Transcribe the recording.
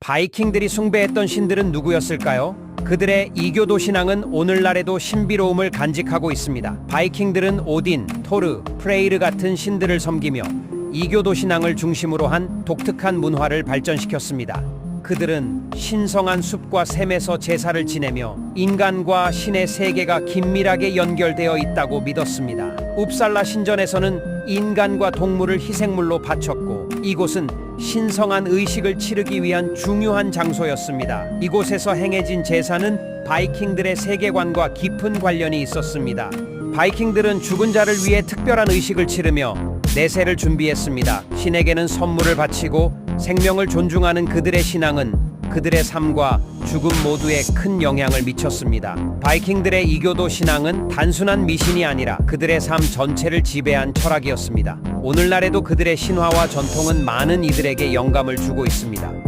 바이킹들이 숭배했던 신들은 누구였을까요? 그들의 이교도 신앙은 오늘날에도 신비로움을 간직하고 있습니다. 바이킹들은 오딘, 토르, 프레이르 같은 신들을 섬기며 이교도 신앙을 중심으로 한 독특한 문화를 발전시켰습니다. 그들은 신성한 숲과 샘에서 제사를 지내며 인간과 신의 세계가 긴밀하게 연결되어 있다고 믿었습니다. 웁살라 신전에서는 인간과 동물을 희생물로 바쳤고 이곳은 신성한 의식을 치르기 위한 중요한 장소였습니다. 이곳에서 행해진 제사는 바이킹들의 세계관과 깊은 관련이 있었습니다. 바이킹들은 죽은 자를 위해 특별한 의식을 치르며 내세를 준비했습니다. 신에게는 선물을 바치고 생명을 존중하는 그들의 신앙은 그들의 삶과 죽음 모두에 큰 영향을 미쳤습니다. 바이킹들의 이교도 신앙은 단순한 미신이 아니라 그들의 삶 전체를 지배한 철학이었습니다. 오늘날에도 그들의 신화와 전통은 많은 이들에게 영감을 주고 있습니다.